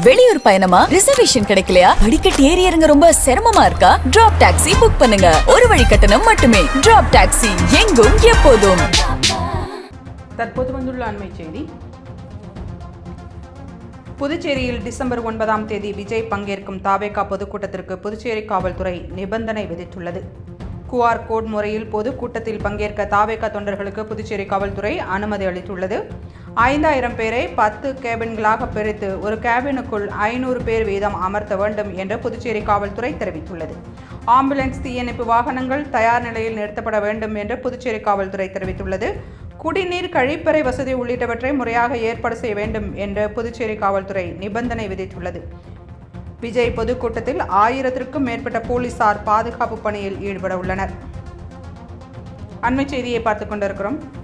வெளியூர் பயணமா? ரிசர்வேஷன் கிடைக்கலையா? படிக்கட் ஏறி இறங்க ரொம்ப சிரமமா இருக்கா? டிராப் டாக்ஸி புக் பண்ணுங்க. ஒரு வழி கட்டணம் மட்டுமே. டிராப் டாக்ஸி எங்கும் எப்போதும். தற்போது வந்துள்ள அண்மை செய்தி. புதுச்சேரியில் டிசம்பர் ஒன்பதாம் தேதி விஜய் பங்கேற்கும் தாவேகா பொதுக்கூட்டத்திற்கு புதுச்சேரி காவல்துறை நிபந்தனை விதித்துள்ளது. குஆர் கோட் முறையில் பொதுக்கூட்டத்தில் பங்கேற்க தாவேகா தொண்டர்களுக்கு புதுச்சேரி காவல்துறை அனுமதி அளித்துள்ளது. ஐந்தாயிரம் பேரை பத்து கேபின்களாக பிரித்து ஒரு கேபினுக்குள் ஐநூறு பேர் வீதம் அமர்த்த வேண்டும் என்று புதுச்சேரி காவல்துறை தெரிவித்துள்ளது. ஆம்புலன்ஸ் தீயணைப்பு வாகனங்கள் தயார் நிலையில் நிறுத்தப்பட வேண்டும் என்று புதுச்சேரி காவல்துறை தெரிவித்துள்ளது. குடிநீர் கழிப்பறை வசதி உள்ளிட்டவற்றை முறையாக ஏற்பாடு செய்ய வேண்டும் என்று புதுச்சேரி காவல்துறை நிபந்தனை விதித்துள்ளது. விஜய் பொதுக்கூட்டத்தில் ஆயிரத்திற்கும் மேற்பட்ட போலீசார் பாதுகாப்பு பணியில் ஈடுபட உள்ளனர். அண்மை செய்தியை பார்த்துக் கொண்டிருக்கிறோம்.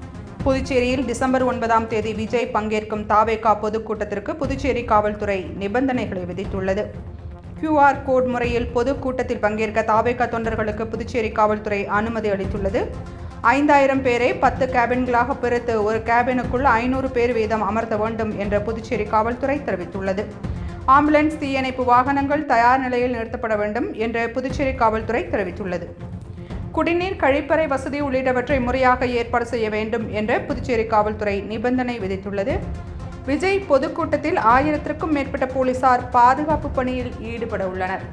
புதுச்சேரியில் டிசம்பர் ஒன்பதாம் தேதி விஜய் பங்கேற்கும் தாவேகா பொதுக்கூட்டத்திற்கு புதுச்சேரி காவல்துறை நிபந்தனைகளை விதித்துள்ளது. கியூஆர் கோட் முறையில் பொதுக்கூட்டத்தில் பங்கேற்க தாவேகா தொண்டர்களுக்கு புதுச்சேரி காவல்துறை அனுமதி அளித்துள்ளது. ஐந்தாயிரம் பேரை பத்து கேபின்களாக பிரித்து ஒரு கேபினுக்குள் ஐநூறு பேர் வீதம் அமர்த்த வேண்டும் என்று புதுச்சேரி காவல்துறை தெரிவித்துள்ளது. ஆம்புலன்ஸ் தீயணைப்பு வாகனங்கள் தயார் நிலையில் நிறுத்தப்பட வேண்டும் என்று புதுச்சேரி காவல்துறை தெரிவித்துள்ளது. குடிநீர் கழிப்பறை வசதி உள்ளிட்டவற்றை முறையாக ஏற்பாடு செய்ய வேண்டும் என்று புதுச்சேரி காவல்துறை நிபந்தனை விதித்துள்ளது. விஜய் பொதுக்கூட்டத்தில் ஆயிரத்திற்கும் மேற்பட்ட போலீசார் பாதுகாப்பு பணியில் ஈடுபட உள்ளனர்.